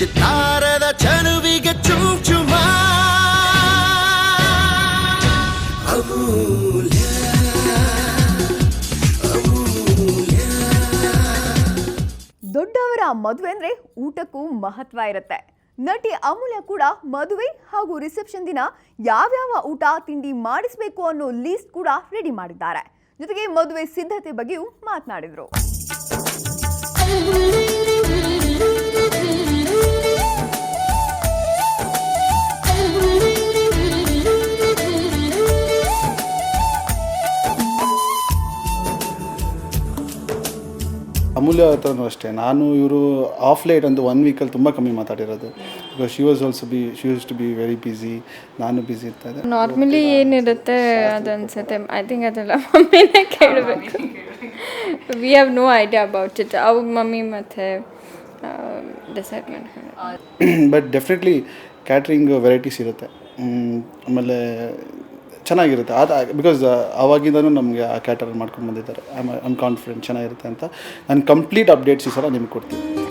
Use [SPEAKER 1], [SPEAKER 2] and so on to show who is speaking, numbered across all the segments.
[SPEAKER 1] ಚಿತ್ತಾರದ ಚನುವಿಗೆ ಚುಮ್
[SPEAKER 2] ದೊಡ್ಡವರ ಮದುವೆ ಅಂದ್ರೆ ಊಟಕ್ಕೂ ಮಹತ್ವ ಇರುತ್ತೆ. ನಟಿ ಅಮೂಲ್ಯ ಕೂಡ ಮದುವೆ ಹಾಗೂ ರಿಸೆಪ್ಷನ್ ದಿನ ಯಾವ್ಯಾವ ಊಟ, ತಿಂಡಿ ಮಾಡಿಸಬೇಕು ಅನ್ನೋ ಲೀಸ್ಟ್ ಕೂಡ ರೆಡಿ ಮಾಡಿದ್ದಾರೆ. ಜೊತೆಗೆ ಮದುವೆ ಸಿದ್ಧತೆ ಬಗ್ಗೆಯೂ ಮಾತನಾಡಿದ್ರು.
[SPEAKER 3] ಅಮೂಲ್ಯ ಹತ್ರನೂ ಅಷ್ಟೇ. ನಾನು ಇವರು ಆಫ್ ಲೈಟ್ ಒಂದು ಒನ್ ವೀಕಲ್ಲಿ ತುಂಬ ಕಮ್ಮಿ ಮಾತಾಡಿರೋದು. Because she was also be she used to be very busy ನಾನು ಬ್ಯುಸಿ ಇರ್ತದೆ
[SPEAKER 4] ನಾರ್ಮಲಿ ಏನಿರುತ್ತೆ ಅದು ಅನ್ಸುತ್ತೆ ಐ ಥಿಂಕ್ ಅದೆಲ್ಲ ಮಮ್ಮಿನೇ ಕೇಳಬೇಕು. We have no idea about it ಅವ್ರ ಮಮ್ಮಿ ಮತ್ತು decide
[SPEAKER 3] but definitely catering varieties ಇರುತ್ತೆ. ಆಮೇಲೆ ಚೆನ್ನಾಗಿರುತ್ತೆ. ಅದು ಬಿಕಾಸ್ ಅವಾಗಿಂದನೂ ನಮಗೆ ಆ ಕ್ಯಾಟರ್ ಮಾಡ್ಕೊಂಡು ಬಂದಿದ್ದಾರೆ. ಐ ಆಮ್ ಕಾನ್ಫಿಡೆಂಟ್ ಚೆನ್ನಾಗಿರುತ್ತೆ ಅಂತ. ನಾನು ಕಂಪ್ಲೀಟ್ ಅಪ್ಡೇಟ್ಸ್ ಈ ಸಲ ನಿಮ್ಗೆ ಕೊಡ್ತೀನಿ.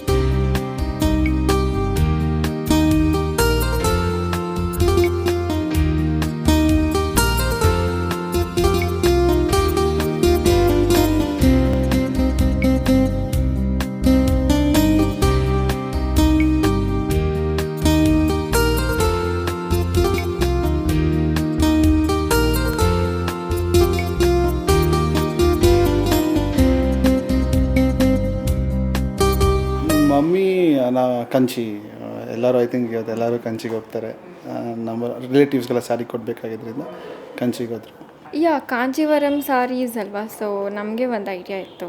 [SPEAKER 3] ನಾ ಕಂಚಿ ಎಲ್ಲರೂ ಐ ಥಿಂಕ್ ಇವತ್ತು ಎಲ್ಲರೂ ಕಂಚಿಗೆ ಹೋಗ್ತಾರೆ. ನಮ್ಮ ರಿಲೇಟಿವ್ಸ್ಗೆಲ್ಲ ಸ್ಯಾರಿ ಕೊಡಬೇಕಾಗಿದ್ದರಿಂದ ಕಂಚಿಗೆ ಹೋದರು.
[SPEAKER 4] ಯಾ ಕಾಂಜೀವರಂ ಸಾರೀಸ್ ಅಲ್ವಾ? ಸೊ ನಮಗೆ ಒಂದು ಐಡಿಯಾ ಇತ್ತು.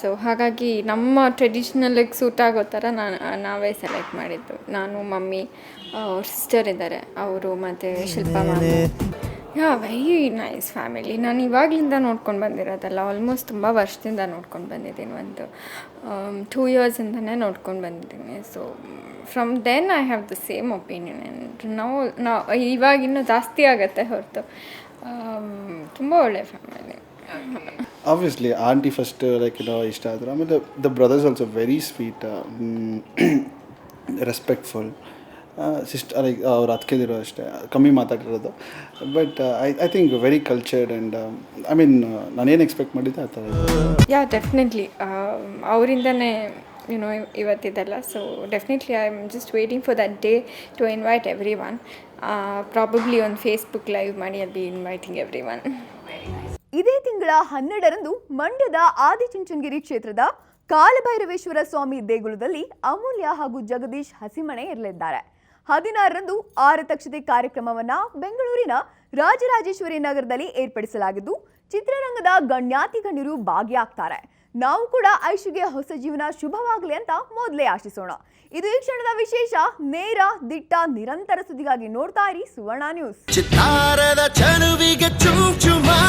[SPEAKER 4] ಸೊ ಹಾಗಾಗಿ ನಮ್ಮ ಟ್ರೆಡಿಷ್ನಲಿಗೆ ಸೂಟ್ ಆಗೋ ಥರ ನಾನು ನಾವೇ ಸೆಲೆಕ್ಟ್ ಮಾಡಿದ್ದು. ನಾನು ಮಮ್ಮಿ ಅವ್ರ ಸಿಸ್ಟರ್ ಇದ್ದಾರೆ. ಅವರು ಮತ್ತು Shilpa ma'am yeah very nice family ನಾನು ಇವಾಗಲಿಂದ ನೋಡ್ಕೊಂಡು ಬಂದಿರೋದಲ್ಲ ಆಲ್ಮೋಸ್ಟ್ ತುಂಬ ವರ್ಷದಿಂದ ನೋಡ್ಕೊಂಡು ಬಂದಿದ್ದೀನಿ ಒಂದು ಟೂ ಇಯರ್ಸಿಂದನೇ ನೋಡ್ಕೊಂಡು ಬಂದಿದ್ದೀನಿ. So from then I have the same opinion and ನಾವು ನಾವು ಇವಾಗ ಇನ್ನೂ ಜಾಸ್ತಿ ಆಗುತ್ತೆ ಹೊರತು. ತುಂಬ ಒಳ್ಳೆ family
[SPEAKER 3] obviously aunty first like ಏನೋ ಇಷ್ಟ ಆದರು. ಆಮೇಲೆ the brothers also very sweet respectful cyst like ಅವ್ರು ಅತ್ಕೆದಿರೋ ಅಷ್ಟೇ ಕಮ್ಮಿ ಮಾತಾಡಿರೋದು. But I I think very cultured and I mean ನಾನೇನು ಎಕ್ಸ್ಪೆಕ್ಟ್ ಮಾಡಿದ್ದೆ ಆ ಥರ
[SPEAKER 4] ಯಾ ಡೆಫಿನೆಟ್ಲಿ ಅವರಿಂದನೇ you know ಇವತ್ತಿದೆಲ್ಲ so definitely I am just waiting for that day to invite everyone probably ಒಂದು ಫೇಸ್ಬುಕ್ ಲೈವ್ ಮಾಡಿ ಅಲ್ಲಿ ಬಿ ಇನ್ವೈಟಿಂಗ್ ಎವ್ರಿ ಒನ್
[SPEAKER 2] ಇದೇ ತಿಂಗಳ ಹನ್ನೆರಡರಂದು ಮಂಡ್ಯದ ಆದಿಚುಂಚನಗಿರಿ ಕ್ಷೇತ್ರದ ಕಾಲಭೈರವೇಶ್ವರ ಸ್ವಾಮಿ ದೇಗುಲದಲ್ಲಿ ಅಮೂಲ್ಯ ಹಾಗೂ ಜಗದೀಶ್ ಹಸಿಮಣೆ ಇರಲಿದ್ದಾರೆ. ಹದಿನಾರರಂದು ಆರತಕ್ಷತೆ ಕಾರ್ಯಕ್ರಮವನ್ನು ಬೆಂಗಳೂರಿನ ರಾಜರಾಜೇಶ್ವರಿ ನಗರದಲ್ಲಿ ಏರ್ಪಡಿಸಲಾಗಿದ್ದು, ಚಿತ್ರರಂಗದ ಗಣ್ಯಾತಿ ಗಣ್ಯರು ಭಾಗಿಯಾಗ್ತಾರೆ. ನಾವು ಕೂಡ ಐಶುಗೆ ಹೊಸ ಜೀವನ ಶುಭವಾಗಲಿ ಅಂತ ಮೊದಲೇ ಆಶಿಸೋಣ. ಇದು ಈ ಕ್ಷಣದ ವಿಶೇಷ. ನೇರ, ದಿಟ್ಟ, ನಿರಂತರ ಸುದ್ದಿಗಾಗಿ ನೋಡ್ತಾ ಇರಿ ಸುವರ್ಣ ನ್ಯೂಸ್.
[SPEAKER 1] ಚಿತ್ತಾರದ ಚನುವಿಗೆ ಚುಂಚುಮಾ.